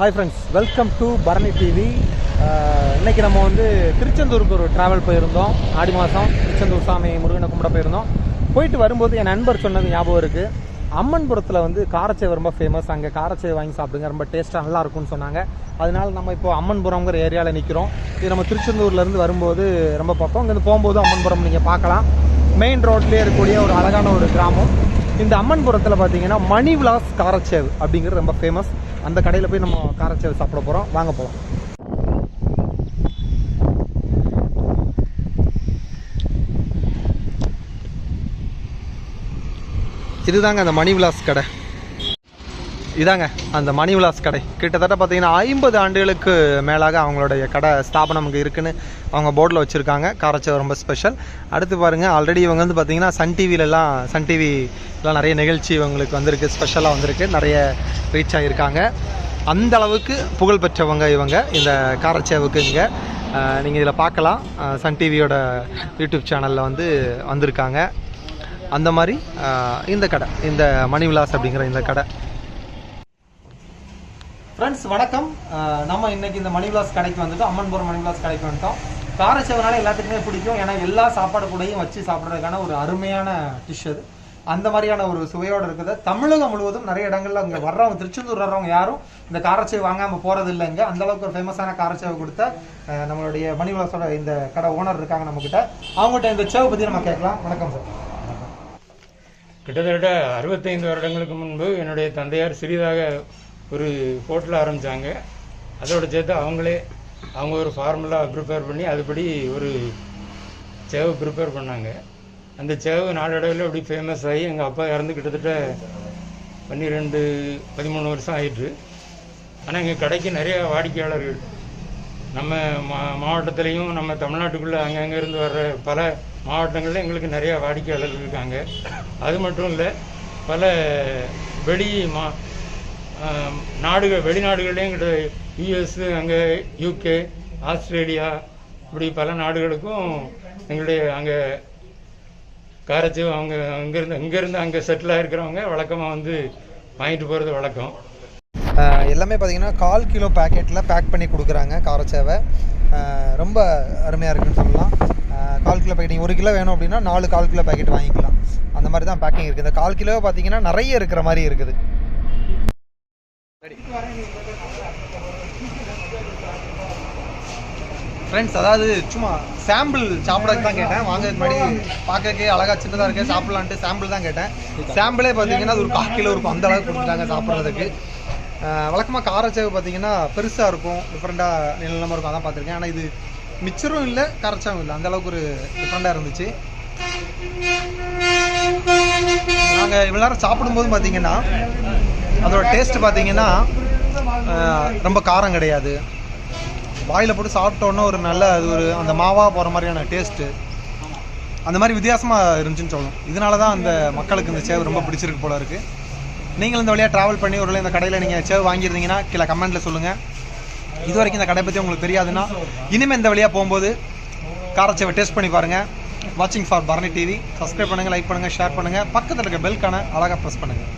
Hi friends welcome to Bharani TV இன்றைக்கி நம்ம வந்து திருச்செந்தூருக்கு ஒரு ட்ராவல் போயிருந்தோம். ஆடி மாதம் திருச்செந்தூர் சாமி முருகனை கும்பிட போயிருந்தோம். போயிட்டு வரும்போது என் நண்பர் சொன்னது ஞாபகம் இருக்குது அம்மன்புரத்தில் வந்து காரச்சேவை ரொம்ப ஃபேமஸ் அங்கே காரச்சேவை வாங்கி சாப்பிடுங்க ரொம்ப டேஸ்ட்டாக நல்லா இருக்கும்னு சொன்னாங்க. அதனால நம்ம இப்போ அம்மன்புரம்ங்கிற ஏரியாவில் நிற்கிறோம் இது நம்ம திருச்செந்தூர்லேருந்து வரும்போது ரொம்ப பார்ப்போம் இங்கேருந்து போகும்போது அம்மன்புரம் நீங்கள் பார்க்கலாம். மெயின் ரோட்லேயே இருக்கக்கூடிய ஒரு அழகான ஒரு கிராமம். இந்த அம்மன்புரத்தில் பார்த்தீங்கன்னா மணி விலாஸ் காரச்சேவ் அப்படிங்கிறது ரொம்ப ஃபேமஸ் அந்த கடையில் போய் நம்ம காரச்சேவ் சாப்பிட போகிறோம் வாங்க போகலாம் இதுதாங்க அந்த மணி விலாஸ் கடை. இதாங்க அந்த மணி விலாஸ் கடை. கிட்டத்தட்ட பார்த்தீங்கன்னா ஐம்பது ஆண்டுகளுக்கு மேலாக அவங்களுடைய கடை ஸ்தாபனம் இங்கே இருக்குன்னு அவங்க போர்டில் வச்சுருக்காங்க. காரச்சேவ் ரொம்ப ஸ்பெஷல் அடுத்து பாருங்கள் ஆல்ரெடி இவங்க வந்து பார்த்தீங்கன்னா சன் டிவிலலாம் சன் டிவிலாம் நிறைய நிகழ்ச்சி இவங்களுக்கு வந்திருக்கு ஸ்பெஷலாக வந்திருக்கு நிறைய ரீச் ஆகியிருக்காங்க அந்த அளவுக்கு புகழ் பெற்றவங்க இவங்க இந்த காரச்சேவுக்கு இங்கே. நீங்கள் இதில் பார்க்கலாம். சன் டிவியோட யூடியூப் சேனலில் வந்து வந்திருக்காங்க. அந்த மாதிரி இந்த கடை இந்த மணி விலாஸ் அப்படிங்கிற இந்த கடை. ஃப்ரெண்ட்ஸ் வணக்கம். நம்ம இன்னைக்கு இந்த மணி விலாஸ் கடைக்கு வந்துட்டோம். அம்மன்புரம் மணி விலாஸ் கடைக்கு வந்துட்டோம். காரச்சவனால எல்லாத்துக்குமே பிடிக்கும். ஏன்னா எல்லா சாப்பாடு கூடயும் வச்சு சாப்பிட்றதுக்கான ஒரு அருமையான டிஷ் அது. அந்த மாதிரியான ஒரு சுவையோடு இருக்குது. தமிழகம் முழுவதும் நிறைய இடங்கள்ல அங்கே வர்றவங்க திருச்செந்தூர் வர்றவங்க யாரும் இந்த காரச்சேவை வாங்காமல் போகிறது இல்லைங்க அந்த அளவுக்கு ஒரு ஃபேமஸான காரச்சேவை கொடுத்த நம்மளுடைய மணி விலாஸோட இந்த கடை ஓனர் இருக்காங்க நம்மக்கிட்ட அவங்ககிட்ட இந்த சேவை பற்றி நம்ம கேட்கலாம். வணக்கம் சார் கிட்டத்தட்ட அறுபத்தைந்து வருடங்களுக்கு முன்பு என்னுடைய தந்தையார் சிறிதாக ஒரு ஹோட்டல் ஆரம்பித்தாங்க அதோட சேர்த்து அவங்களே அவங்க ஒரு ஃபார்முலா ப்ரிப்பேர் பண்ணி அதுபடி ஒரு சேவை ப்ரிப்பேர் பண்ணாங்க. அந்த சேவை நாளடைவில் அப்படி ஃபேமஸ் ஆகி எங்கள் அப்பா இறந்து கிட்டத்தட்ட பன்னிரெண்டு பதிமூணு வருஷம் ஆயிட்டு ஆனால் எங்கள் கடைக்கு நிறைய வாடிக்கையாளர்கள். நம்ம மா மாவட்டத்துலேயும் நம்ம தமிழ்நாட்டுக்குள்ளே அங்கங்கே இருந்து வர்ற பல மாவட்டங்களில் எங்களுக்கு நிறையா வாடிக்கையாளர்கள் இருக்காங்க. அது மட்டும் இல்லை பல வெளி மா நாடுகள் வெளிநாடுகள்லேயும் கிட்ட யூஎஸ் அங்கே யூகே ஆஸ்திரேலியா இப்படி பல நாடுகளுக்கும் எங்களுடைய அங்கே காரச்சி அவங்க அங்கேருந்து இங்கேருந்து அங்கே செட்டில் ஆகிருக்கிறவங்க வழக்கமாக வந்து வாங்கிட்டு போகிறது வழக்கம். எல்லாமே பார்த்தீங்கன்னா கால் கிலோ பேக்கெட்டில் பேக் பண்ணி கொடுக்குறாங்க காரச்சேவை ரொம்ப அருமையாக இருக்குன்னு சொல்லலாம். கால் கிலோ பேக்கெட் ஒரு கிலோ வேணும் அப்படின்னா நாலு கால் கிலோ பேக்கெட் வாங்கிக்கலாம். அந்த மாதிரி தான் பேக்கிங் இருக்குது இந்த கால் கிலோ பார்த்தீங்கன்னா நிறைய இருக்கிற மாதிரி இருக்குது. ஃப்ரெண்ட்ஸ் அதாவது சும்மா சாம்பிள் சாப்பிடறதுக்கு தான் கேட்டேன். வாங்குறதுக்கு முன்னாடி பார்க்கறதுக்கே அழகா சின்னதாக இருக்கு சாப்பிட்லான்ட்டு சாம்பிள் தான் கேட்டேன். சாம்பிளே பார்த்தீங்கன்னா அது ஒரு கால் கிலோ இருக்கும். அந்த அளவுக்கு கொடுத்துட்டாங்க சாப்பிட்றதுக்கு. வழக்கமாக காரச்சேவு பார்த்தீங்கன்னா பெருசாக இருக்கும். டிஃப்ரெண்ட்டாக நிலமாக இருக்கும். அதான் பார்த்துருக்கேன். ஆனால் இது மிச்சரும் இல்லை காரச்சாவும் இல்லை. அந்த அளவுக்கு ஒரு டிஃப்ரெண்ட்டாக இருந்துச்சு. நாங்கள் இவ்வளோ நேரம் சாப்பிடும்போது பார்த்தீங்கன்னா அதோட டேஸ்ட் பார்த்தீங்கன்னா ரொம்ப காரம் கிடையாது. வாயில் போட்டு சாப்பிட்டோன்னே ஒரு நல்ல அது ஒரு அந்த மாவா போகிற மாதிரியான டேஸ்ட்டு அந்த மாதிரி வித்தியாசமாக இருந்துச்சுன்னு சொல்லணும். இதனால தான் அந்த மக்களுக்கு இந்த சேவை ரொம்ப பிடிச்சிருக்கு போல இருக்குது நீங்களும் இந்த வழியாக ட்ராவல் பண்ணி ஒரு இந்த கடையில் நீங்கள் சேவை வாங்கியிருந்தீங்கன்னா கீழே கமெண்ட்டில் சொல்லுங்கள் இது வரைக்கும் இந்த கடை பற்றி உங்களுக்கு தெரியாதுன்னா இனிமேல் இந்த வழியாக போகும்போது காரச்சேவை டேஸ்ட் பண்ணி பாருங்கள் வாட்சிங் ஃபார் பரணி டிவி சப்ஸ்கிரைப் பண்ணுங்கள் லைக் பண்ணுங்கள் ஷேர் பண்ணுங்கள் பக்கத்தில் இருக்க பெல்க்கான அழகாக ப்ரெஸ் பண்ணுங்கள்